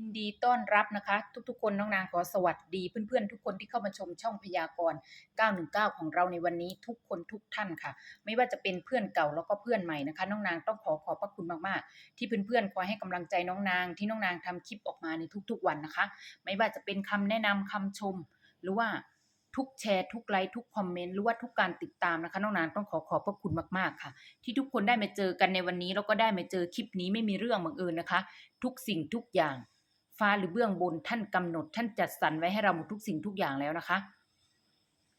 ยินดีต้อนรับนะคะ ทุกๆ คนน้องนางขอสวัสดีเพื่อนๆ ทุกคนที่เข้ามาชมช่องพยากรณ์ 919 ของเราในวันนี้ทุกคนทุกท่านค่ะ ไม่ว่าจะเป็นเพื่อนเก่าแล้วก็เพื่อนใหม่นะคะ น้องนางต้องขอขอบพระคุณมากๆ ที่เพื่อนๆคอยให้กำลังใจน้องนางที่น้องนางทำคลิปออกมาในทุกๆ วันนะคะ ไม่ว่าจะเป็นคำแนะนำคำชม หรือว่าทุกแชร์ทุกไลค์ทุกคอมเมนต์หรือว่าทุกการติดตามนะคะน้องนางต้องขอขอบพระคุณมากๆค่ะ ที่ทุกคนได้มาเจอกันในวันนี้แล้วก็ได้มาเจอคลิปนี้ไม่มีเรื่องบังเอิญนะคะ ทุกสิ่งทุกอย่าง ฟ้าหรือเบื้องบนท่านกำหนด ท่านจัดสรรไว้ให้เราหมดทุกสิ่งทุกอย่างแล้วนะคะ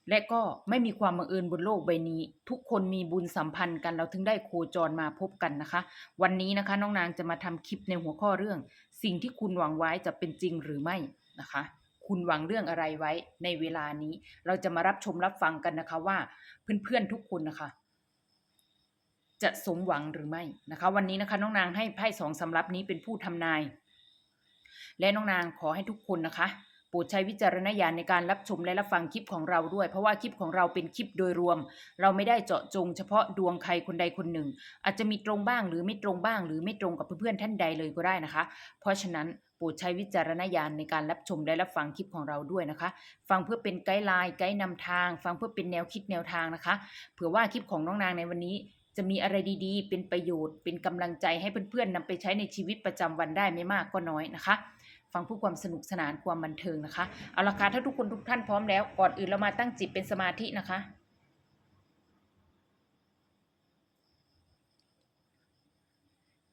และก็ไม่มีความบังเอิญบนโลกใบนี้ ทุกคนมีบุญสัมพันธ์กันเราถึงได้โคจรมาพบกันนะคะ วันนี้นะคะ น้องนางจะมาทำคลิปในหัวข้อเรื่อง สิ่งที่คุณหวังไว้จะเป็นจริงหรือไม่นะคะคุณหวังเรื่องอะไรไว้ในเวลานี้ เราจะมารับชมรับฟังกันนะคะว่าเพื่อนๆทุกคนนะคะ จะสมหวังหรือไม่นะคะ วันนี้นะคะน้องนางให้ไพ่สองสำรับนี้เป็นผู้ทำนาย และน้องนางขอให้ทุกคนนะคะโปรดใช้วิจารณญาณในการรับชมและรับฟังคลิปของเราด้วย เพราะว่าคลิปของเราเป็นคลิปโดยรวม เราไม่ได้เจาะจงเฉพาะดวงใครคนใดคนหนึ่ง อาจจะมีตรงบ้างหรือไม่ตรงบ้าง หรือไม่ตรงกับเพื่อนๆท่านใดเลยก็ได้นะคะ เพราะฉะนั้นโปรดใช้วิจารณญาณในการรับชมและรับฟังคลิปของเราด้วยนะคะ ฟังเพื่อเป็นไกด์ไลน์ไกด์นำทาง ฟังเพื่อเป็นแนวคิดแนวทางนะคะ เผื่อว่าคลิปของน้องนางในวันนี้จะมีอะไรดีๆ เป็นประโยชน์ เป็นกำลังใจให้เพื่อนๆนำไปใช้ในชีวิตประจำวันได้ไม่มากก็น้อยนะคะ ฟังเพื่อความสนุกสนานความบันเทิงนะคะ เอาละค่ะถ้าทุกคนทุกท่านพร้อมแล้ว ก่อนอื่นเรามาตั้งจิตเป็นสมาธินะคะ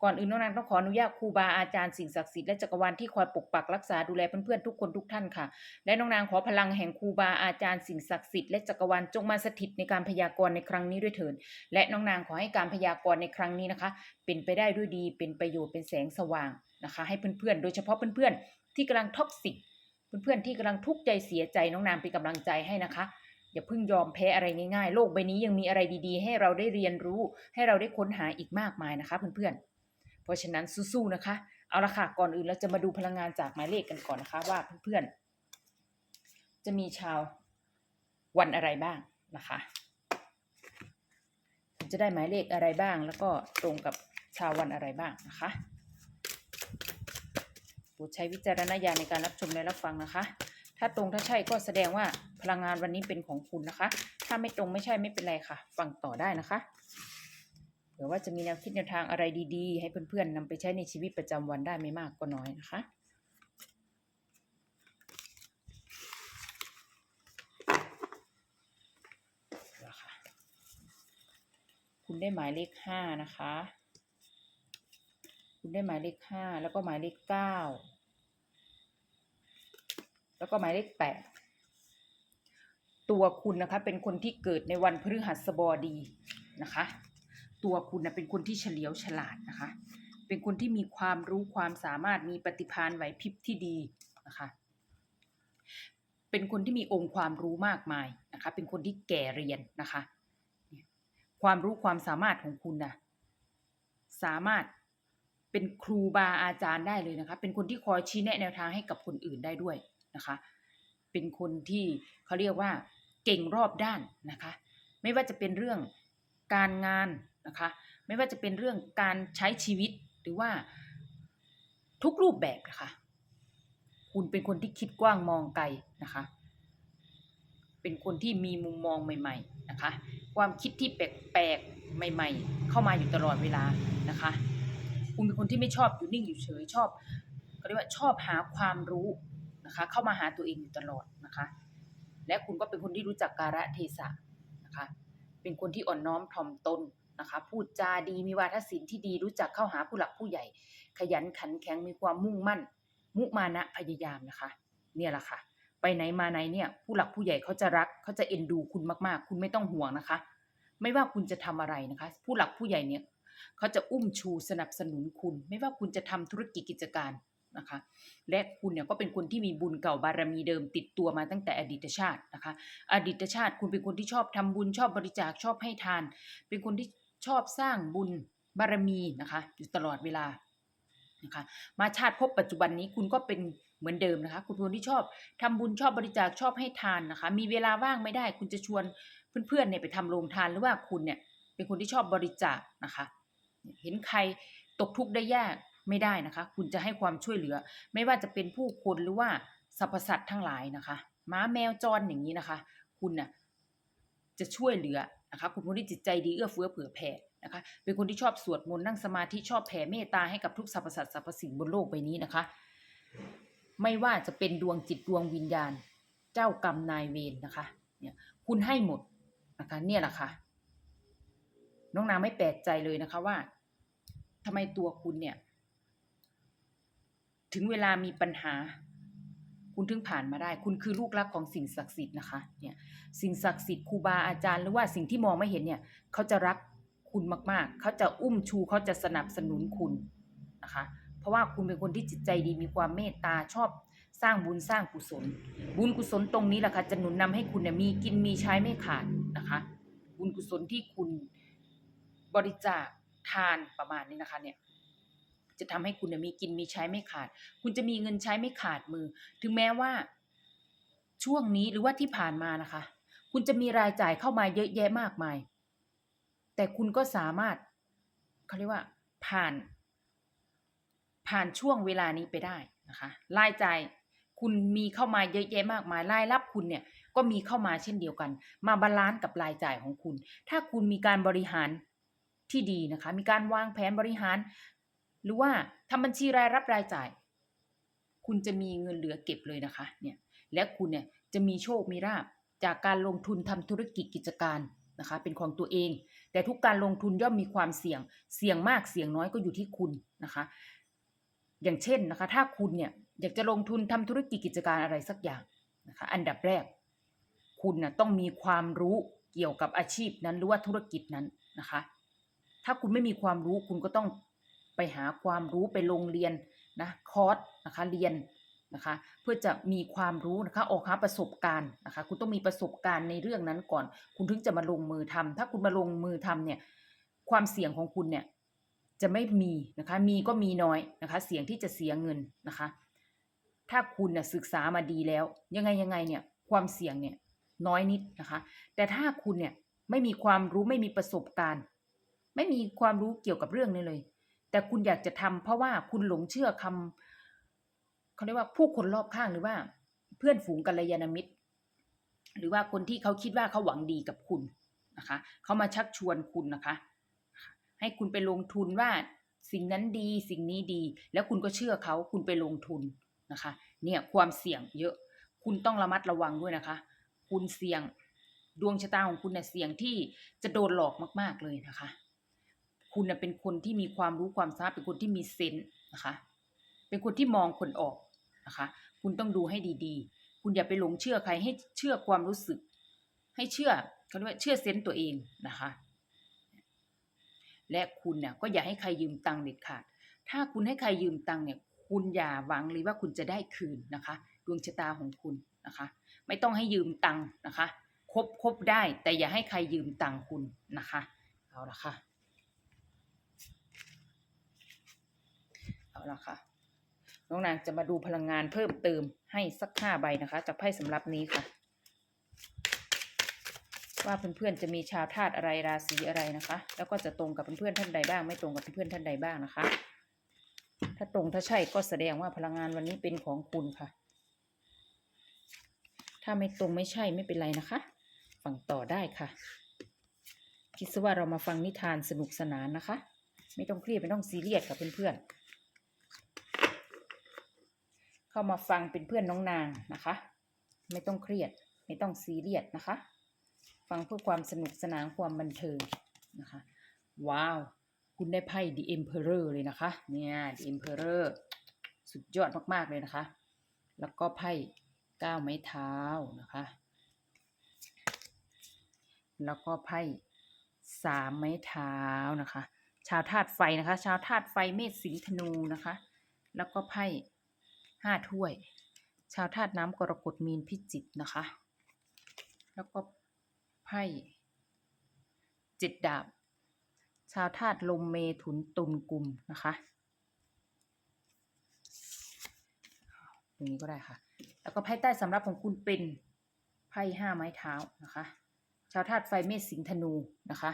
ก่อนอื่นน้องนางต้องขออนุญาตครูบาอาจารย์สิ่งศักดิ์สิทธิ์และจักรวาลที่คอยปกปักรักษาดูแลเพื่อนๆทุกคนทุกท่านค่ะ และน้องนางขอพลังแห่งครูบาอาจารย์สิ่งศักดิ์สิทธิ์และจักรวาลจงมาสถิตในการพยากรณ์ในครั้งนี้ด้วยเถิดและน้องนางขอให้การพยากรณ์ในครั้งนี้นะคะ เป็นไปได้ด้วยดีเป็นประโยชน์เป็นแสงสว่าง นะคะ ให้เพื่อนๆ โดยเฉพาะเพื่อนๆ ที่กำลังท็อกซิกเพื่อนๆ ที่กำลังทุกข์ใจเสียใจน้องนางเป็นกำลังใจให้นะคะ อย่าเพิ่งยอมแพ้อะไรง่ายๆ โลกใบนี้ยังมีอะไรดีๆ ให้เราได้เรียนรู้ ให้เราได้ค้นหาอีกมากมายนะคะ เพื่อนๆ เพราะฉะนั้นสู้ๆนะคะ เอาละค่ะก่อนอื่นเราจะมาดูพลังงานจากหมายเลขกันก่อนนะคะ ว่าเพื่อนๆ จะมีชาววันอะไรบ้างนะคะจะได้หมายเลขอะไรบ้าง แล้วก็ตรงกับชาววันอะไรบ้างนะคะ โปรดใช้วิจารณญาณในการรับชมและรับฟังนะคะ ถ้าตรงถ้าใช่ก็แสดงว่าพลังงานวันนี้เป็นของคุณนะคะ ถ้าไม่ตรงไม่ใช่ไม่เป็นไรค่ะ ฟังต่อได้นะคะเผื่อว่าจะมีแนวคิดแนวทางอะไรดีๆ ให้เพื่อนๆนำไปใช้ในชีวิตประจำวันได้ไม่มากก็น้อยนะคะนะคะคุณได้หมายเลขห้านะคะ คุณได้หมายเลขห้าแล้วก็หมายเลขเก้าแล้วก็หมายเลขแปดตัวคุณนะคะเป็นคนที่เกิดในวันพฤหัสบดีนะคะ ตัวคุณนะเป็นคนที่เฉลียวฉลาดนะคะ เป็นคนที่มีความรู้ความสามารถมีปฏิภาณไหวพริบที่ดีนะคะ เป็นคนที่มีองค์ความรู้มากมายนะคะ เป็นคนที่แก่เรียนนะคะ ความรู้ความสามารถของคุณนะสามารถ เป็นครูบาอาจารย์ได้เลยนะคะ เป็นคนที่คอยชี้แนะแนวทางให้กับคนอื่นได้ด้วยนะคะ เป็นคนที่เขาเรียกว่าเก่งรอบด้านนะคะ ไม่ว่าจะเป็นเรื่องการงานนะคะ ไม่ว่าจะเป็นเรื่องการใช้ชีวิตหรือว่าทุกรูปแบบนะคะ คุณเป็นคนที่คิดกว้างมองไกลนะคะ เป็นคนที่มีมุมมองใหม่ๆนะคะ ความคิดที่แปลกๆใหม่ ๆ เข้ามาอยู่ตลอดเวลานะคะ คุณเป็นคนที่ไม่ชอบอยู่นิ่งอยู่เฉยชอบเขาเรียกว่าชอบหาความรู้นะคะ เข้ามาหาตัวเองอยู่ตลอดนะคะ และคุณก็เป็นคนที่รู้จักกาลเทศะนะคะ เป็นคนที่อ่อนน้อมถ่อมตนนะคะ พูดจาดีมีวาทศิลป์ที่ดีรู้จักเข้าหาผู้หลักผู้ใหญ่ ขยันขันแข็งมีความมุ่งมั่น มุมานะพยายามนะคะ เนี่ยแหละค่ะ ไปไหนมาไหนเนี่ย ผู้หลักผู้ใหญ่เขาจะรักเขาจะเอ็นดูคุณมากๆ คุณไม่ต้องห่วงนะคะ ไม่ว่าคุณจะทำอะไรนะคะ ผู้หลักผู้ใหญ่เนี่ย เขาจะอุ้มชูสนับสนุนคุณ ไม่ว่าคุณจะทำธุรกิจกิจการนะคะ และคุณเนี่ยก็เป็นคนที่มีบุญเก่าบารมีเดิมติดตัวมาตั้งแต่อดีตชาตินะคะ อดีตชาติคุณเป็นคนที่ชอบทำบุญชอบบริจาคชอบให้ทาน เป็นคนที่ชอบสร้างบุญบารมีนะคะอยู่ตลอดเวลานะคะ มาชาติพบปัจจุบันนี้คุณก็เป็นเหมือนเดิมนะคะ คุณเป็นคนที่ชอบทำบุญชอบบริจาคชอบให้ทานนะคะ มีเวลาว่างไม่ได้ คุณจะชวนเพื่อนๆเนี่ยไปทำโรงทานหรือว่าคุณเนี่ยเป็นคนที่ชอบบริจาคนะคะ เห็นใครตกทุกข์ได้ยากไม่ได้นะคะ คุณจะให้ความช่วยเหลือ ไม่ว่าจะเป็นผู้คนหรือว่าสรรพสัตว์ทั้งหลายนะคะม้าแมวจรอย่างนี้นะคะ คุณน่ะจะช่วยเหลือนะคะคุณคนที่จิตใจดีเอื้อเฟื้อเผื่อแผ่นะคะเป็นคนที่ชอบสวดมนต์นั่งสมาธิชอบแผ่เมตตาให้กับทุกสรรพสัตว์สรรพสิ่งบนโลกใบนี้นะคะ ไม่ว่าจะเป็นดวงจิตดวงวิญญาณ เจ้ากรรมนายเวรนะคะ เนี่ยคุณให้หมดนะคะ เนี่ยแหละค่ะน้องนางไม่แปลกใจเลยนะคะว่า ทำไมตัวคุณเนี่ย ถึงเวลามีปัญหา คุณถึงผ่านมาได้ คุณคือลูกรักของสิ่งศักดิ์สิทธิ์นะคะ เนี่ย สิ่งศักดิ์สิทธิ์ครูบาอาจารย์หรือว่าสิ่งที่มองไม่เห็นเนี่ย เขาจะรักคุณมาก ๆ เขาจะอุ้มชูเขาจะสนับสนุนคุณนะคะ เพราะว่าคุณเป็นคนที่จิตใจดีมีความเมตตาชอบสร้างบุญสร้างกุศล บุญกุศลตรงนี้แหละค่ะจะหนุนนำให้คุณเนี่ยมีกินมีใช้ไม่ขาดนะคะ บุญกุศลที่คุณบริจาค ทานประมาณนี้นะคะเนี่ยจะทำให้คุณมีกินมีใช้ไม่ขาด คุณจะมีเงินใช้ไม่ขาดมือ ถึงแม้ว่า ช่วงนี้หรือว่าที่ผ่านมานะคะ คุณจะมีรายจ่ายเข้ามาเยอะแยะมากมาย แต่คุณก็สามารถเขาเรียกว่า ผ่าน ผ่านช่วงเวลานี้ไปได้นะคะรายจ่ายคุณมีเข้ามาเยอะแยะมากมายรายรับคุณเนี่ยก็มีเข้ามาเช่นเดียวกัน มาบาลานซ์กับรายจ่ายของคุณ ถ้าคุณมีการบริหาร ที่ดีนะคะ มีการวางแผนบริหาร หรือว่าทำบัญชีรายรับรายจ่าย คุณจะมีเงินเหลือเก็บเลยนะคะ เนี่ย และคุณเนี่ยจะมีโชค มีราบจากการลงทุนทำธุรกิจกิจการนะคะ เป็นของตัวเอง แต่ทุกการลงทุนย่อมมีความเสี่ยง เสี่ยงมาก เสี่ยงน้อยก็อยู่ที่คุณนะคะ อย่างเช่นนะคะ ถ้าคุณเนี่ยอยากจะลงทุนทำธุรกิจกิจการอะไรสักอย่างนะคะ อันดับแรก คุณนะต้องมีความรู้เกี่ยวกับอาชีพนั้นหรือว่าธุรกิจนั้นนะคะ ถ้าคุณไม่มีความรู้คุณก็ต้องไปหาความรู้ไปโรงเรียนนะคอร์สนะคะเรียนนะคะเพื่อจะมีความรู้นะคะออกหาประสบการณ์นะคะคุณต้องมีประสบการณ์ในเรื่องนั้นก่อน คุณถึงจะมาลงมือทำถ้าคุณมาลงมือทำเนี่ยความเสี่ยงของคุณเนี่ยจะไม่มีนะคะมีก็มีน้อยนะคะเสี่ยงที่จะเสียเงินนะคะ ถ้าคุณน่ะศึกษามาดีแล้ว ยังไงยังไงเนี่ยความเสี่ยงเนี่ยน้อยนิดนะคะ แต่ถ้าคุณเนี่ยไม่มีความรู้ไม่มีประสบการณ์ ไม่มีความรู้เกี่ยวกับเรื่องนี้เลย แต่คุณอยากจะทำเพราะว่าคุณหลงเชื่อคำเขาเรียกว่าผู้คนรอบข้างหรือว่า เพื่อนฝูงกัลยาณมิตร หรือว่าคนที่เขาคิดว่าเขาหวังดีกับคุณนะคะเขามาชักชวนคุณนะคะ ให้คุณไปลงทุนว่าสิ่งนั้นดีสิ่งนี้ดี แล้วคุณก็เชื่อเขาคุณไปลงทุนนะคะ เนี่ยความเสี่ยงเยอะ คุณต้องระมัดระวังด้วยนะคะ คุณเสี่ยงดวงชะตาของคุณเนี่ยเสี่ยงที่จะโดนหลอกมาก ๆเลยนะคะ คุณเป็นคนที่มีความรู้ความสามารถเป็นคนที่มีเซนส์นะคะ เป็นคนที่มองคนออกนะคะ คุณต้องดูให้ดีๆ คุณอย่าไปหลงเชื่อใครให้เชื่อความรู้สึก ให้เชื่อเขาเรียกว่าเชื่อเซนส์ตัวเองนะคะ และคุณเนี่ยก็อย่าให้ใครยืมตังค์เด็ดขาด ถ้าคุณให้ใครยืมตังค์เนี่ย คุณอย่าหวังเลยว่าคุณจะได้คืนนะคะ ดวงชะตาของคุณนะคะ ไม่ต้องให้ยืมตังค์นะคะ คบคบได้แต่อย่าให้ใครยืมตังค์คุณนะคะ เอาละค่ะ เอาละค่ะน้องนางจะมาดูพลังงานเพิ่มเติมให้สักห้าใบนะคะ จากไพ่สำรับนี้ค่ะ ว่าเพื่อนๆจะมีชาวธาตุอะไรราศีอะไรนะคะ แล้วก็จะตรงกับเพื่อนๆท่านใดบ้าง ไม่ตรงกับเพื่อนๆท่านใดบ้างนะคะ ถ้าตรงถ้าใช่ก็แสดงว่าพลังงานวันนี้เป็นของคุณค่ะ ถ้าไม่ตรงไม่ใช่ไม่เป็นไรนะคะ ฟังต่อได้ค่ะคิดซะว่าเรามาฟังนิทานสนุกสนานนะคะ ไม่ต้องเครียดไม่ต้องซีเรียสค่ะเพื่อนๆ เข้ามาฟังเป็นเพื่อนน้องนางนะคะ ไม่ต้องเครียด ไม่ต้องซีเรียสนะคะ ฟังเพื่อความสนุกสนานความบันเทิงนะคะ ว้าว คุณได้ไพ่ The Emperor เลยนะคะ เนี่ย The Emperor สุดยอดมาก ๆ เลยนะคะ แล้วก็ไพ่เก้าไม้เท้านะคะ แล้วก็ไพ่สามไม้เท้านะคะ ชาวธาตุไฟนะคะ ชาวธาตุไฟเมษสิงธนูนะคะ แล้วก็ไพ่ ห้าถ้วย ชาวธาตุน้ำกรกฎมีนพิจิกนะคะ แล้วก็ไพ่เจ็ดดาบ ชาวธาตุลมเมถุนตุลกุมนะคะตรงนี้ก็ได้ค่ะ แล้วก็ไพ่ใต้สำรับของคุณเป็นไพ่ห้าไม้เท้านะคะ ชาวธาตุไฟเมษสิงธนูนะคะ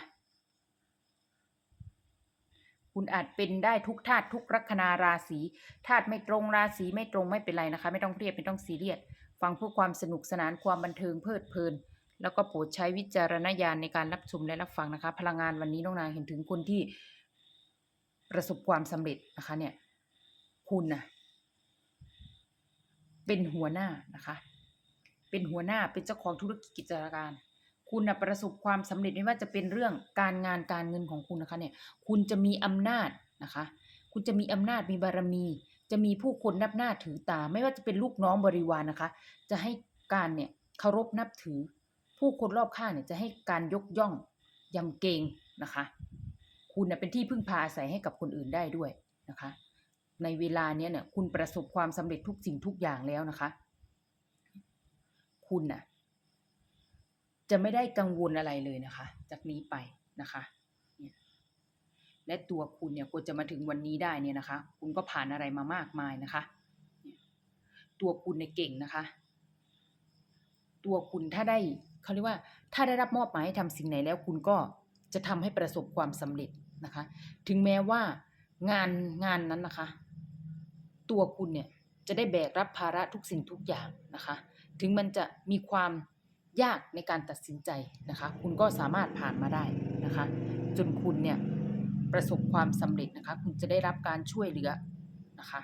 คุณอาจเป็นได้ทุกธาตุทุกลัคนาราศีธาตุไม่ตรงราศีไม่ตรงไม่เป็นไรนะคะ ไม่ต้องเครียดไม่ต้องซีเรียสฟังเพื่อความสนุกสนานความบันเทิงเพลิดเพลิน แล้วก็โปรดใช้วิจารณญาณในการรับชมและรับฟังนะคะ พลังงานวันนี้น้องนางเห็นถึงคนที่ประสบความสำเร็จนะคะเนี่ย คุณนะเป็นหัวหน้านะคะ เป็นหัวหน้าเป็นเจ้าของธุรกิจกิจการ คุณนะประสบความสำเร็จไม่ว่าจะเป็นเรื่องการงานการเงินของคุณนะคะเนี่ยคุณจะมีอำนาจนะคะ คุณจะมีอำนาจมีบารมี จะมีผู้คนนับหน้าถือตา ไม่ว่าจะเป็นลูกน้องบริวารนะคะ จะให้การเนี่ยเคารพนับถือ ผู้คนรอบข้างเนี่ยจะให้การยกย่องยำเกรงนะคะ คุณเป็นที่พึ่งพาอาศัยให้กับคนอื่นได้ด้วยนะคะ ในเวลาเนี้ยเนี่ยคุณประสบความสำเร็จทุกสิ่งทุกอย่างแล้วนะคะ คุณน่ะ จะไม่ได้กังวลอะไรเลยนะคะ จากนี้ไปนะคะและตัวคุณเนี่ยกว่าจะมาถึงวันนี้ได้เนี่ยนะคะ คุณก็ผ่านอะไรมามากมายนะคะ ตัวคุณเนี่ยเก่งนะคะ ตัวคุณถ้าได้เขาเรียกว่า ถ้าได้รับมอบหมายให้ทำสิ่งไหนแล้ว คุณก็จะทำให้ประสบความสำเร็จนะคะ ถึงแม้ว่างานงานนั้นนะคะ ตัวคุณเนี่ยจะได้แบกรับภาระทุกสิ่งทุกอย่างนะคะ ถึงมันจะมีความ ยากในการตัดสินใจนะคะ คุณก็สามารถผ่านมาได้นะคะ จนคุณเนี่ยประสบความสำเร็จนะคะ คุณจะได้รับการช่วยเหลือนะคะ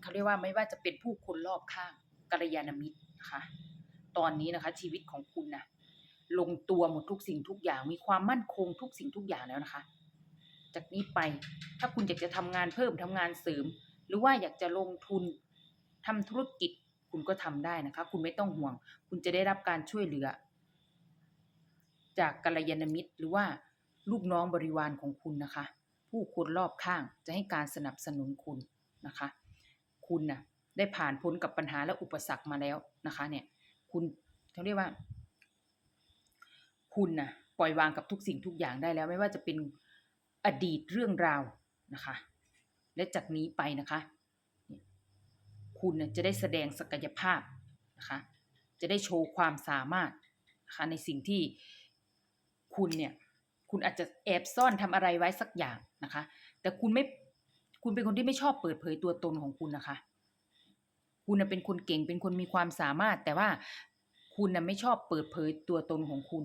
เขาเรียกว่าไม่ว่าจะเป็นผู้คนรอบข้างกัลยาณมิตรนะคะตอนนี้นะคะชีวิตของคุณนะลงตัวหมดทุกสิ่งทุกอย่าง มีความมั่นคงทุกสิ่งทุกอย่างแล้วนะคะ จากนี้ไปถ้าคุณอยากจะทำงานเพิ่มทำงานเสริม หรือว่าอยากจะลงทุนทำธุรกิจ คุณก็ทำได้นะคะ คุณไม่ต้องห่วง คุณจะได้รับการช่วยเหลือ จากกัลยาณมิตรหรือว่าลูกน้องบริวารของคุณนะคะ ผู้คนรอบข้างจะให้การสนับสนุนคุณนะคะ คุณนะ่ะได้ผ่านพ้นกับปัญหาและอุปสรรคมาแล้วนะคะ เนี่ย คุณเขาเรียกว่า คุณนะ่ะปล่อยวางกับทุกสิ่งทุกอย่างได้แล้ว ไม่ว่าจะเป็นอดีตเรื่องราวนะคะ และจากนี้ไปนะคะ คุณจะได้แสดงศักยภาพนะคะจะได้โชว์ความสามารถนะคะในสิ่งที่คุณเนี่ยคุณอาจจะแอบซ่อนทำอะไรไว้สักอย่างนะคะ แต่คุณไม่คุณเป็นคนที่ไม่ชอบเปิดเผยตัวตนของคุณนะคะ คุณเป็นคนเก่งเป็นคนมีความสามารถ แต่ว่าคุณนะไม่ชอบเปิดเผยตัวตนของคุณ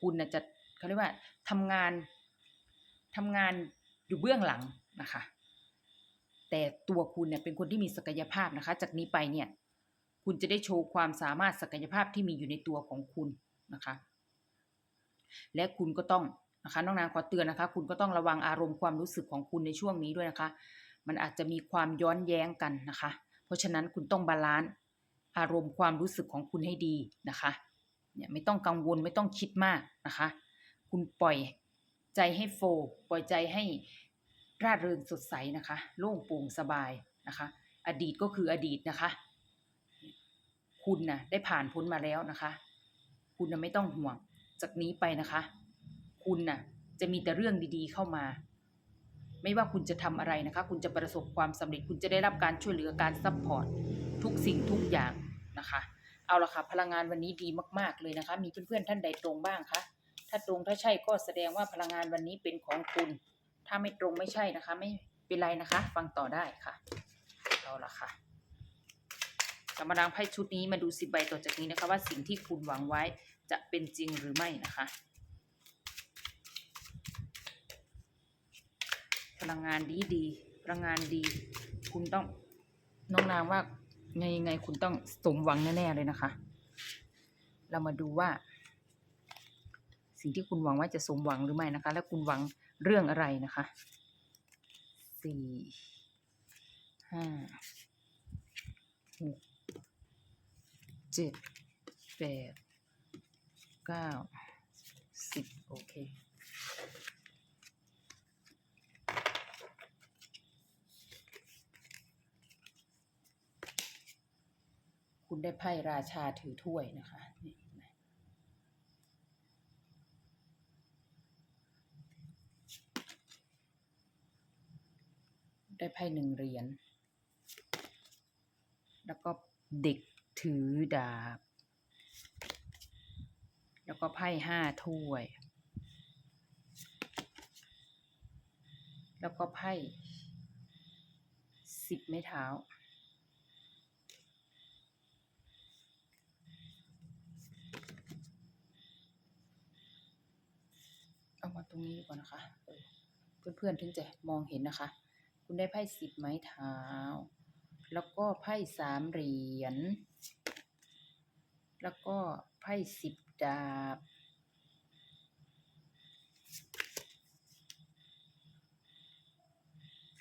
คุณนะจะเขาเรียกว่าทำงานทำงานอยู่เบื้องหลังนะคะ แต่ตัวคุณเนี่ยเป็นคนที่มีศักยภาพนะคะ จากนี้ไปเนี่ย คุณจะได้โชว์ความสามารถศักยภาพที่มีอยู่ในตัวของคุณนะคะ และคุณก็ต้องนะคะน้องนางขอเตือนนะคะ คุณก็ต้องระวังอารมณ์ความรู้สึกของคุณในช่วงนี้ด้วยนะคะ มันอาจจะมีความย้อนแย้งกันนะคะ เพราะฉะนั้นคุณต้องบาลานซ์อารมณ์ความรู้สึกของคุณให้ดีนะคะเนี่ยไม่ต้องกังวลไม่ต้องคิดมากนะคะ คุณปล่อยใจให้โฟร์ปล่อยใจให้ ร่าเริงสดใสนะคะ โล่งโปร่งสบายนะคะ อดีตก็คืออดีตนะคะ คุณนะได้ผ่านพ้นมาแล้วนะคะ คุณนะไม่ต้องห่วงจากนี้ไปนะคะ คุณนะจะมีแต่เรื่องดีๆเข้ามา ไม่ว่าคุณจะทำอะไรนะคะ คุณจะประสบความสำเร็จ คุณจะได้รับการช่วยเหลือการซัพพอร์ตทุกสิ่งทุกอย่างนะคะ เอาละค่ะ พลังงานวันนี้ดีมาก ๆเลยนะคะ มีเพื่อนๆท่านใดตรงบ้างคะ ถ้าตรงถ้าใช่ก็แสดงว่าพลังงานวันนี้เป็นของคุณ ถ้าไม่ตรงไม่ใช่นะคะ ไม่เป็นไรนะคะ ฟังต่อได้ค่ะเอาละค่ะกำลังไพ่ชุดนี้มาดูสิบใบต่อจากนี้นะคะ ว่าสิ่งที่คุณหวังไว้จะเป็นจริงหรือไม่นะคะ พลังงานดีดีพลังงานดี คุณต้องน้องนางว่าไงไงคุณต้องสมหวังแน่ๆเลยนะคะ เรามาดูว่า สิ่งที่คุณหวังว่าจะสมหวังหรือไม่นะคะ และคุณหวัง เรื่องอะไรนะคะสี่ห้าหกเจ็ดแปดเก้าสิบโอเคคุณได้ไพ่ราชาถือถ้วยนะคะนี่เห็นไหม ได้ไพ่หนึ่งเหรียญ แล้วก็เด็กถือดาบ แล้วก็ไพ่ห้าถ้วย แล้วก็ไพ่สิบไม้เท้า เอามาตรงนี้ดีกว่านนะคะเออเพื่อนๆถึงจะมองเห็นนะคะ คุณได้ไพ่สิบไม้เท้า แล้วก็ไพ่สามเหรียญ แล้วก็ไพ่สิบดาบ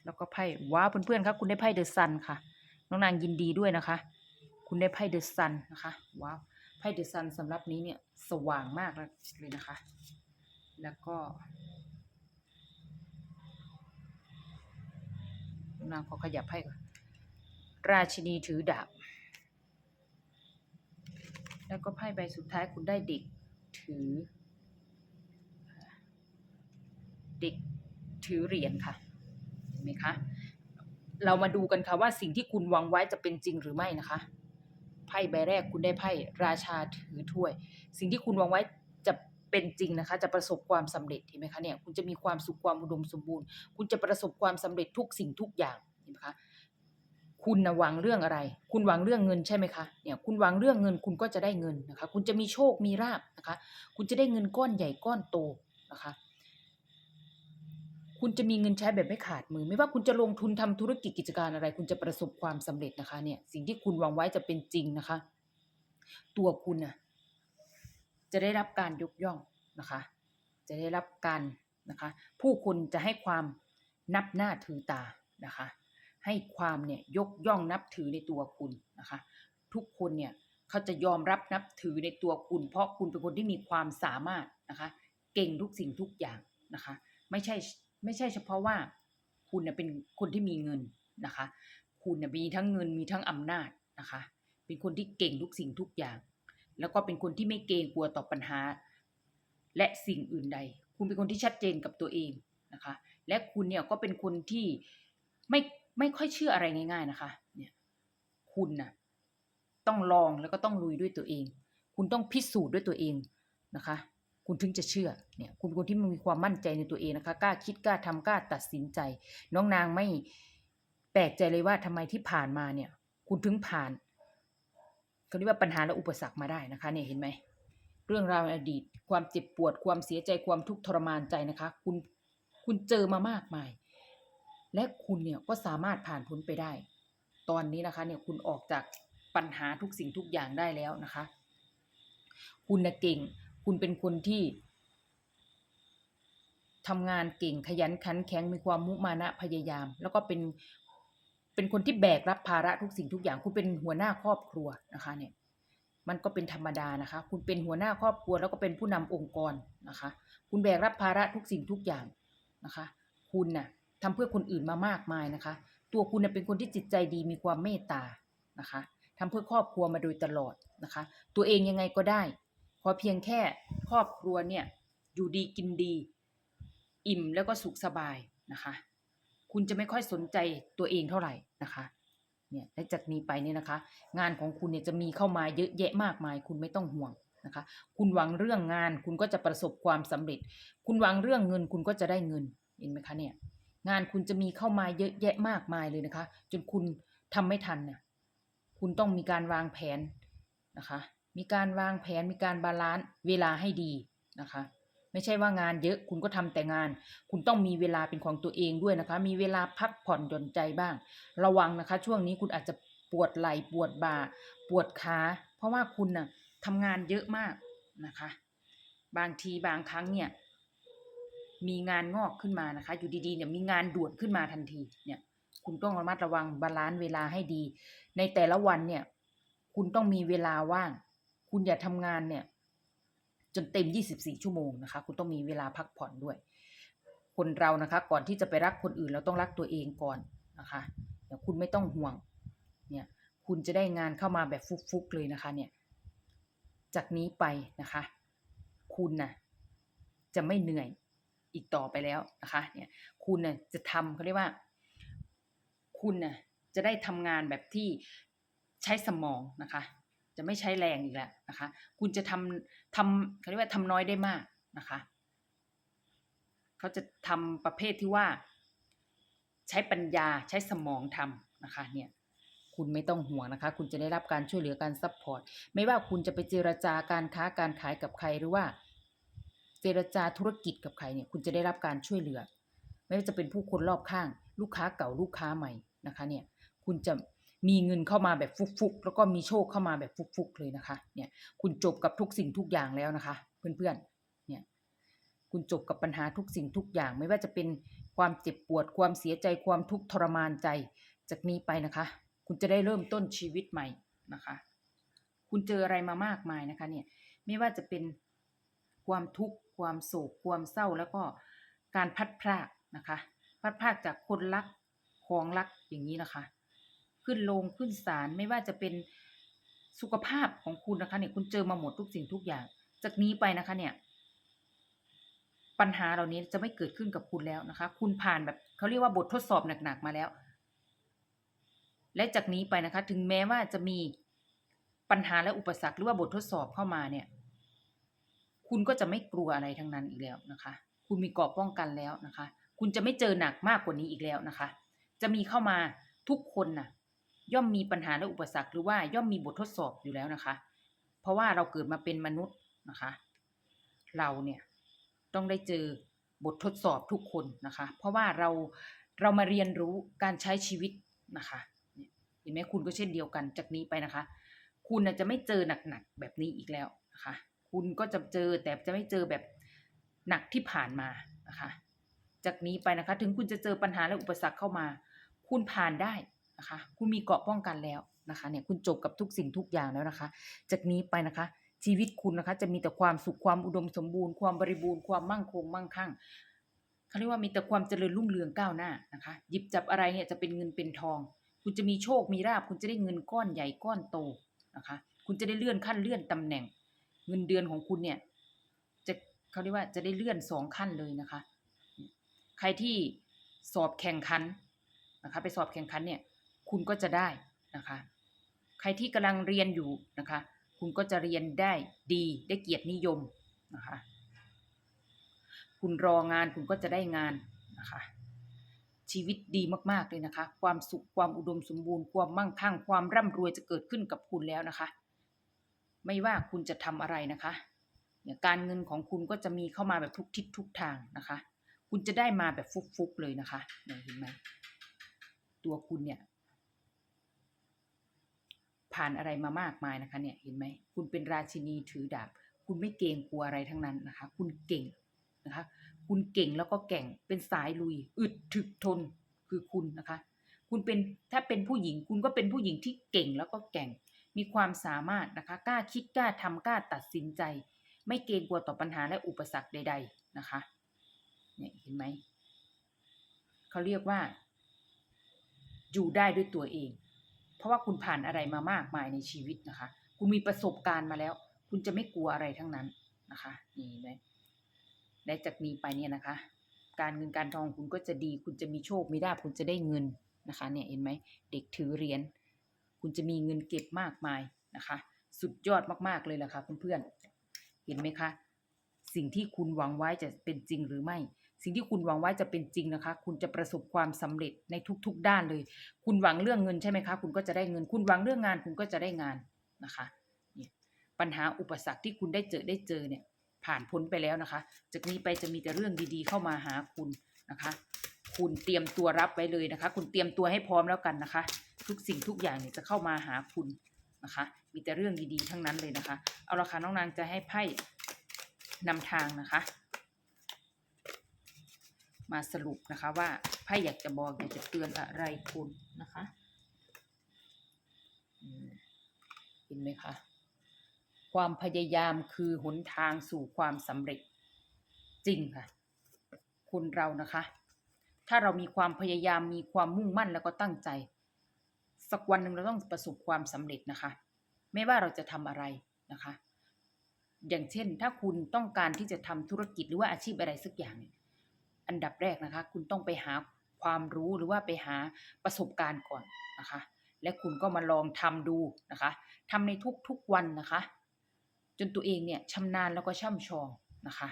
แล้วก็ไพ่ว้าเพื่อนๆครับคุณได้ไพ่เดอะซันค่ะ น้องนางยินดีด้วยนะคะ คุณได้ไพ่เดอะซันนะคะว้าวไพ่เดอะซันสำหรับนี้เนี่ยสว่างมากเลยนะคะ แล้วก็ นางขอขยับไพ่ก่อนราชินีถือดาบ แล้วก็ไพ่ใบสุดท้ายคุณได้เด็กถือ เด็กถือเหรียญค่ะ เห็นไหมคะ เรามาดูกันค่ะว่าสิ่งที่คุณวังไว้จะเป็นจริงหรือไม่นะคะ ไพ่ใบแรกคุณได้ไพ่ราชาถือถ้วย สิ่งที่คุณวังไว้ เป็นจริงนะคะ จะประสบความสำเร็จเห็นไหมคะเนี่ยคุณจะมีความสุขความอุดมสมบูรณ์ คุณจะประสบความสำเร็จทุกสิ่งทุกอย่างเห็นไหมคะคุณนะหวังเรื่องอะไร คุณหวังเรื่องเงินใช่ไหมคะ เนี่ยคุณหวังเรื่องเงินคุณก็จะได้เงินนะคะ คุณจะมีโชคมีลาบนะคะ คุณจะได้เงินก้อนใหญ่ก้อนโตนะคะ คุณจะมีเงินใช้แบบไม่ขาดมือ ไม่ว่าคุณจะลงทุนทำธุรกิจกิจการอะไร คุณจะประสบความสำเร็จนะคะ เนี่ย สิ่งที่คุณหวังไว้จะเป็นจริงนะคะ ตัวคุณน่ะ จะได้รับการยกย่องนะคะ จะได้รับการนะคะ ผู้คนจะให้ความนับหน้าถือตานะคะ ให้ความเนี่ยยกย่องนับถือในตัวคุณนะคะ ทุกคนเนี่ยเขาจะยอมรับนับถือในตัวคุณ เพราะคุณเป็นคนที่มีความสามารถนะคะ เก่งทุกสิ่งทุกอย่างนะคะ ไม่ใช่ไม่ใช่เฉพาะว่าคุณเนี่ยเป็นคนที่มีเงินนะคะ คุณเนี่ยมีทั้งเงินมีทั้งอำนาจนะคะ เป็นคนที่เก่งทุกสิ่งทุกอย่าง แล้วก็เป็นคนที่ไม่เกรงกลัวต่อปัญหา และสิ่งอื่นใด คุณเป็นคนที่ชัดเจนกับตัวเองนะคะ และคุณเนี่ยก็เป็นคนที่ไม่ไม่ค่อยเชื่ออะไรง่าย ๆนะคะเนี่ยคุณน่ะต้องลองแล้วก็ต้องลุยด้วยตัวเอง คุณต้องพิสูจน์ด้วยตัวเองนะคะ คุณถึงจะเชื่อเนี่ยคุณเป็นคนที่มีความมั่นใจในตัวเองนะคะกล้าคิดกล้าทำกล้าตัดสินใจ น้องนางไม่แปลกใจเลยว่าทำไมที่ผ่านมาเนี่ย คุณถึงผ่าน เขาเรียกว่าปัญหาและอุปสรรคมาได้นะคะเนี่ยเห็นไหมเรื่องราวอดีต ความเจ็บปวด ความเสียใจความทุกข์ทรมานใจนะคะ คุณคุณเจอมามากมาย และคุณเนี่ยก็สามารถผ่านพ้นไปได้ ตอนนี้นะคะเนี่ยคุณออกจากปัญหาทุกสิ่งทุกอย่างได้แล้วนะคะ คุณนะเก่ง คุณเป็นคนที่ทำงานเก่งขยันขันแข็งมีความมุมานะพยายาม แล้วก็เป็น เป็นคนที่แบกรับภาระทุกสิ่งทุกอย่าง คุณเป็นหัวหน้าครอบครัวนะคะเนี่ยมันก็เป็นธรรมดานะคะ คุณเป็นหัวหน้าครอบครัวแล้วก็เป็นผู้นำองค์กรนะคะ คุณแบกรับภาระทุกสิ่งทุกอย่างนะคะ คุณน่ะทำเพื่อคนอื่นมามากมายนะคะ ตัวคุณนะเป็นคนที่จิตใจดีมีความเมตตานะคะทำเพื่อครอบครัวมาโดยตลอดนะคะ ตัวเองยังไงก็ได้ ขอเพียงแค่ครอบครัวเนี่ยอยู่ดีกินดี อิ่มแล้วก็สุขสบายนะคะ คุณจะไม่ค่อยสนใจตัวเองเท่าไหร่นะคะเนี่ยและจากนี้ไปเนี่ยนะคะ งานของคุณเนี่ยจะมีเข้ามาเยอะแยะมากมาย คุณไม่ต้องห่วงนะคะ คุณหวังเรื่องงาน คุณก็จะประสบความสำเร็จ คุณหวังเรื่องเงิน คุณก็จะได้เงินเห็นไหมคะเนี่ยงานคุณจะมีเข้ามาเยอะแยะมากมายเลยนะคะ จนคุณทำไม่ทันเนี่ยคุณต้องมีการวางแผนนะคะ มีการวางแผนมีการบาลานซ์เวลาให้ดีนะคะ ไม่ใช่ว่างานเยอะคุณก็ทำแต่งาน คุณต้องมีเวลาเป็นของตัวเองด้วยนะคะ มีเวลาพักผ่อนหย่อนใจบ้าง ระวังนะคะ ช่วงนี้คุณอาจจะปวดไหล่ปวดบ่า ปวดขาเพราะว่าคุณน่ะทำงานเยอะมากนะคะ บางทีบางครั้งเนี่ยมีงานงอกขึ้นมานะคะ อยู่ดีๆเนี่ยมีงานด่วนขึ้นมาทันทีเนี่ยคุณต้องระมัดระวังบาลานซ์เวลาให้ดี ในแต่ละวันเนี่ย คุณต้องมีเวลาว่าง คุณอย่าทำงานเนี่ย จนเต็ม 24 ชั่วโมงนะคะ คุณต้องมีเวลาพักผ่อนด้วย คนเรานะคะก่อนที่จะไปรักคนอื่นเราต้องรักตัวเองก่อนนะคะเดี๋ยวคุณไม่ต้องห่วงเนี่ยคุณจะได้งานเข้ามาแบบฟุกๆเลยนะคะเนี่ยจากนี้ไปนะคะ คุณน่ะจะไม่เหนื่อยอีกต่อไปแล้วนะคะเนี่ยคุณน่ะจะทำเขาเรียกว่า คุณน่ะจะได้ทำงานแบบที่ใช้สมองนะคะ จะไม่ใช้แรงอีกแล้วนะคะ คุณจะทำทำเขาเรียกว่าทำน้อยได้มากนะคะเขาจะทำประเภทที่ว่า ใช้ปัญญาใช้สมองทำนะคะเนี่ยคุณไม่ต้องห่วงนะคะ คุณจะได้รับการช่วยเหลือการซัพพอร์ต ไม่ว่าคุณจะไปเจรจาการค้าการขายกับใครหรือว่า เจรจาธุรกิจกับใครเนี่ย คุณจะได้รับการช่วยเหลือ ไม่ว่าจะเป็นผู้คนรอบข้าง ลูกค้าเก่าลูกค้าใหม่นะคะ เนี่ย คุณจะ มีเงินเข้ามาแบบฟุกๆ แล้วก็มีโชคเข้ามาแบบฟุกๆ เลยนะคะ เนี่ยคุณจบกับทุกสิ่งทุกอย่างแล้วนะคะ เพื่อนๆ เนี่ยคุณจบกับปัญหาทุกสิ่งทุกอย่าง ไม่ว่าจะเป็นความเจ็บปวดความเสียใจความทุกข์ทรมานใจ จากนี้ไปนะคะ คุณจะได้เริ่มต้นชีวิตใหม่นะคะ คุณเจออะไรมามากมายนะคะ เนี่ยไม่ว่าจะเป็นความทุกข์ความโศกความเศร้าแล้วก็การพัดพรากนะคะ พัดพรากจากคนรักของรักอย่างนี้นะคะ ขึ้นลงขึ้นศาลไม่ว่าจะเป็นสุขภาพของคุณนะคะเนี่ยคุณเจอมาหมดทุกสิ่งทุกอย่าง จากนี้ไปนะคะเนี่ย ปัญหาเหล่านี้จะไม่เกิดขึ้นกับคุณแล้วนะคะ คุณผ่านแบบเขาเรียกว่าบททดสอบหนักๆมาแล้ว และจากนี้ไปนะคะ ถึงแม้ว่าจะมีปัญหาและอุปสรรคหรือว่าบททดสอบเข้ามาเนี่ย คุณก็จะไม่กลัวอะไรทั้งนั้นอีกแล้วนะคะ คุณมีกราะป้องกันแล้วนะคะ คุณจะไม่เจอหนักมากกว่านี้อีกแล้วนะคะ จะมีเข้ามาทุกคนน่ะ ย่อมมีปัญหาและอุปสรรคหรือว่าย่อมมีบททดสอบอยู่แล้วนะคะ เพราะว่าเราเกิดมาเป็นมนุษย์นะคะ เราเนี่ยต้องได้เจอบททดสอบทุกคนนะคะ เพราะว่าเราเรามาเรียนรู้การใช้ชีวิตนะคะเห็นไหมคุณก็เช่นเดียวกันจากนี้ไปนะคะ คุณจะไม่เจอหนักๆแบบนี้อีกแล้วนะคะ คุณก็จะเจอแต่จะไม่เจอแบบหนักที่ผ่านมานะคะ จากนี้ไปนะคะ ถึงคุณจะเจอปัญหาและอุปสรรคเข้ามา คุณผ่านได้ นะคะ คุณมีเกราะป้องกันแล้วนะคะ เนี่ยคุณจบกับทุกสิ่งทุกอย่างแล้วนะคะ จากนี้ไปนะคะ ชีวิตคุณนะคะ จะมีแต่ความสุขความอุดมสมบูรณ์ความบริบูรณ์ความมั่งคงมั่งคั่งเขาเรียกว่ามีแต่ความเจริญรุ่งเรืองก้าวหน้านะคะ หยิบจับอะไรเนี่ยจะเป็นเงินเป็นทอง คุณจะมีโชคมีลาภคุณจะได้เงินก้อนใหญ่ก้อนโตนะคะ คุณจะได้เลื่อนขั้นเลื่อนตำแหน่ง เงินเดือนของคุณเนี่ยจะเขาเรียกว่าจะได้เลื่อนสองขั้นเลยนะคะ ใครที่สอบแข่งขันนะคะ ไปสอบแข่งขันเนี่ย คุณก็จะได้นะคะ ใครที่กำลังเรียนอยู่นะคะ คุณก็จะเรียนได้ดีได้เกียรตินิยมนะคะ คุณรองานคุณก็จะได้งานนะคะ ชีวิตดีมากๆเลยนะคะ ความสุขความอุดมสมบูรณ์ความมั่งคั่งความร่ำรวยจะเกิดขึ้นกับคุณแล้วนะคะ ไม่ว่าคุณจะทำอะไรนะคะการเงินของคุณก็จะมีเข้ามาแบบทุกทิศทุกทางนะคะ คุณจะได้มาแบบฟุกๆเลยนะคะเห็นไหมตัวคุณเนี่ย ผ่านอะไรมามากมายนะคะเนี่ยเห็นไหมคุณเป็นราชินีถือดาบ คุณไม่เกรงกลัวอะไรทั้งนั้นนะคะ คุณเก่งนะคะ คุณเก่งแล้วก็แก่งเป็นสายลุย อึดถึกทนคือคุณนะคะ คุณเป็นถ้าเป็นผู้หญิง คุณก็เป็นผู้หญิงที่เก่งแล้วก็แก่ง มีความสามารถนะคะ กล้าคิดกล้าทำกล้าตัดสินใจ ไม่เกรงกลัวต่อปัญหาและอุปสรรคใด ๆนะคะเนี่ยเห็นไหมเขาเรียกว่า อยู่ได้ด้วยตัวเอง เพราะว่าคุณผ่านอะไรมามากมายในชีวิตนะคะ คุณมีประสบการณ์มาแล้ว คุณจะไม่กลัวอะไรทั้งนั้นนะคะ นี่เห็นไหมและจากนี้ไปเนี่ยนะคะ การเงินการทองคุณก็จะดี คุณจะมีโชคมีลาภคุณจะได้เงินนะคะ เนี่ยเห็นไหมเด็กถือเหรียญคุณจะมีเงินเก็บมากมายนะคะ สุดยอดมากๆเลยล่ะค่ะเพื่อนๆเห็นไหมคะ สิ่งที่คุณหวังไว้จะเป็นจริงหรือไม่ สิ่งที่คุณหวังไว้จะเป็นจริงนะคะ คุณจะประสบความสำเร็จในทุก ๆ ด้านเลย คุณหวังเรื่องเงินใช่ไหมคะ คุณก็จะได้เงิน คุณหวังเรื่องงาน คุณก็จะได้งานนะคะนี่ปัญหาอุปสรรคที่คุณได้เจอได้เจอเนี่ย ผ่านพ้นไปแล้วนะคะ จากนี้ไปจะมีแต่เรื่องดีๆ เข้ามาหาคุณนะคะ คุณเตรียมตัวรับไว้เลยนะคะ คุณเตรียมตัวให้พร้อมแล้วกันนะคะ ทุกสิ่งทุกอย่างเนี่ยจะเข้ามาหาคุณนะคะ มีแต่เรื่องดีๆ ทั้งนั้นเลยนะคะ เอาละค่ะน้องนางจะให้ไพ่นำทางนะคะ มาสรุปนะคะว่าไพ่อยากจะบอกอยากจะเตือนอะไรคุณนะคะอืมเห็นไหมคะ ความพยายามคือหนทางสู่ความสำเร็จจริงค่ะคนเรานะคะ ถ้าเรามีความพยายามมีความมุ่งมั่นแล้วก็ตั้งใจ สักวันหนึ่งเราต้องประสบความสำเร็จนะคะ ไม่ว่าเราจะทำอะไรนะคะ อย่างเช่น ถ้าคุณต้องการที่จะทำธุรกิจหรือว่าอาชีพอะไรสักอย่างเนี่ย อันดับแรกนะคะ คุณต้องไปหาความรู้หรือว่าไปหาประสบการณ์ก่อนนะคะ และคุณก็มาลองทำดูนะคะทำในทุกๆวันนะคะ จนตัวเองเนี่ยชำนาญแล้วก็ช่ำชองนะคะ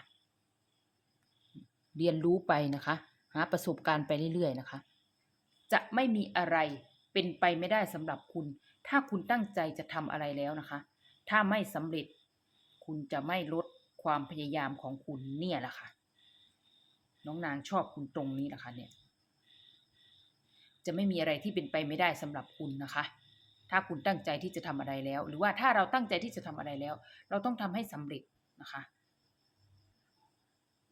เรียนรู้ไปนะคะ หาประสบการณ์ไปเรื่อยๆนะคะ จะไม่มีอะไรเป็นไปไม่ได้สำหรับคุณ ถ้าคุณตั้งใจจะทำอะไรแล้วนะคะ ถ้าไม่สำเร็จ คุณจะไม่ลดความพยายามของคุณเนี่ยแหละค่ะ น้องนางชอบคุณตรงนี้แหละคะเนี่ย จะไม่มีอะไรที่เป็นไปไม่ได้สำหรับคุณนะคะ ถ้าคุณตั้งใจที่จะทำอะไรแล้ว หรือว่าถ้าเราตั้งใจที่จะทำอะไรแล้ว เราต้องทำให้สำเร็จนะคะ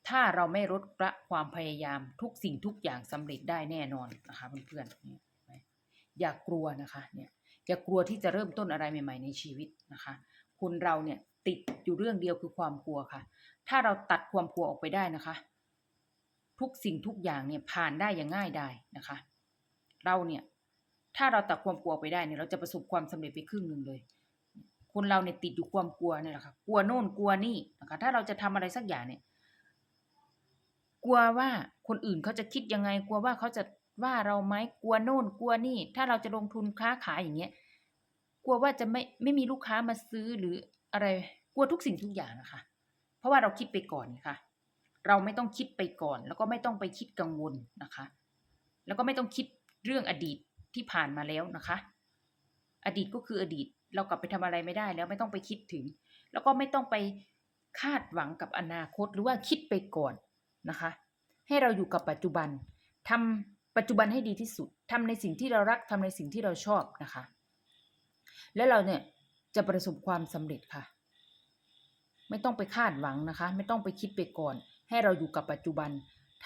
ถ้าเราไม่ลดละความพยายามทุกสิ่งทุกอย่างสำเร็จได้แน่นอนนะคะเพื่อนๆอย่ากลัวนะคะ เนี่ยอย่ากลัวที่จะเริ่มต้นอะไรใหม่ ๆ ในชีวิตนะคะคนเราเนี่ยติดอยู่เรื่องเดียวคือความกลัวค่ะ ถ้าเราตัดความกลัวออกไปได้นะคะ ทุกสิ่งทุกอย่างเนี่ยผ่านได้อย่างง่ายได้นะคะ เราเนี่ยถ้าเราตัดความกลัวไปได้เนี่ยเราจะประสบความสำเร็จไปครึ่งหนึ่งเลย คนเราเนี่ยติดอยู่ความกลัวเนี่ยแหละค่ะกลัวโน่นกลัวนี่นะคะ ถ้าเราจะทำอะไรสักอย่างเนี่ย กลัวว่าคนอื่นเขาจะคิดยังไง กลัวว่าเขาจะว่าเราไหมกลัวโน่นกลัวนี่ ถ้าเราจะลงทุนค้าขายอย่างเงี้ยกลัวว่าจะไม่ไม่มีลูกค้ามาซื้อหรืออะไร กลัวทุกสิ่งทุกอย่างนะคะ เพราะว่าเราคิดไปก่อนค่ะ เราไม่ต้องคิดไปก่อน แล้วก็ไม่ต้องไปคิดกังวลนะคะ แล้วก็ไม่ต้องคิดเรื่องอดีตที่ผ่านมาแล้วนะคะ อดีตก็คืออดีตเรากลับไปทำอะไรไม่ได้แล้วไม่ต้องไปคิดถึง แล้วก็ไม่ต้องไปคาดหวังกับอนาคตหรือว่าคิดไปก่อนนะคะ ให้เราอยู่กับปัจจุบันทำปัจจุบันให้ดีที่สุดทำในสิ่งที่เรารักทำในสิ่งที่เราชอบนะคะ แล้วเราเนี่ยจะประสบความสำเร็จค่ะ ไม่ต้องไปคาดหวังนะคะ ไม่ต้องไปคิดไปก่อน ให้เราอยู่กับปัจจุบัน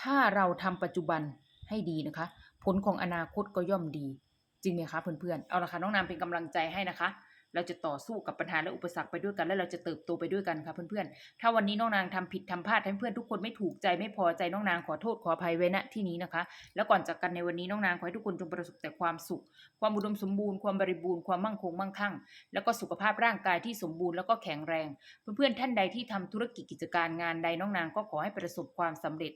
ถ้าเราทำปัจจุบันให้ดีนะคะ ผลของอนาคตก็ย่อมดี จริงไหมคะเพื่อนๆ เอาละค่ะน้องนามเป็นกำลังใจให้นะคะ เราจะต่อสู้กับปัญหาและอุปสรรคไปด้วยกัน และเราจะเติบโตไปด้วยกันค่ะเพื่อนๆ ถ้าวันนี้น้องนางทำผิดทำพลาดให้เพื่อนทุกคนไม่ถูกใจไม่พอใจน้องนางขอโทษขออภัยไว้ณที่นี้นะคะ แล้วก่อนจากกันในวันนี้น้องนางขอให้ทุกคนจงประสบแต่ความสุข ความอุดมสมบูรณ์ความบริบูรณ์ความมั่งคงมั่งคั่ง แล้วก็สุขภาพร่างกายที่สมบูรณ์แล้วก็แข็งแรง เพื่อนๆท่านใดที่ทำธุรกิจกิจการงานใดน้องนางก็ขอให้ประสบความสำเร็จ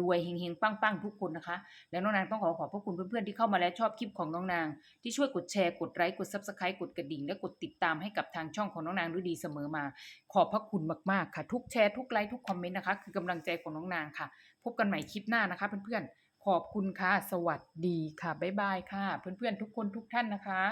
รวยๆเฮงๆปังๆทุกคนนะคะ แล้วน้องนางต้องขอขอบพระคุณเพื่อนๆที่เข้ามาแล้วชอบคลิปของน้องนาง ที่ช่วยกดแชร์กดไลค์กด subscribe กดกระดิ่งและกดติดตามให้กับทางช่องของน้องนางด้วยดีเสมอมา ขอบพระคุณมากๆค่ะ ทุกแชร์ทุกไลค์ทุกคอมเมนต์นะคะ คือกำลังใจของน้องนางค่ะ พบกันใหม่คลิปหน้านะคะ เพื่อนๆขอบคุณค่ะ สวัสดีค่ะบ๊ายบายค่ะ เพื่อนๆทุกคนทุกท่านนะคะ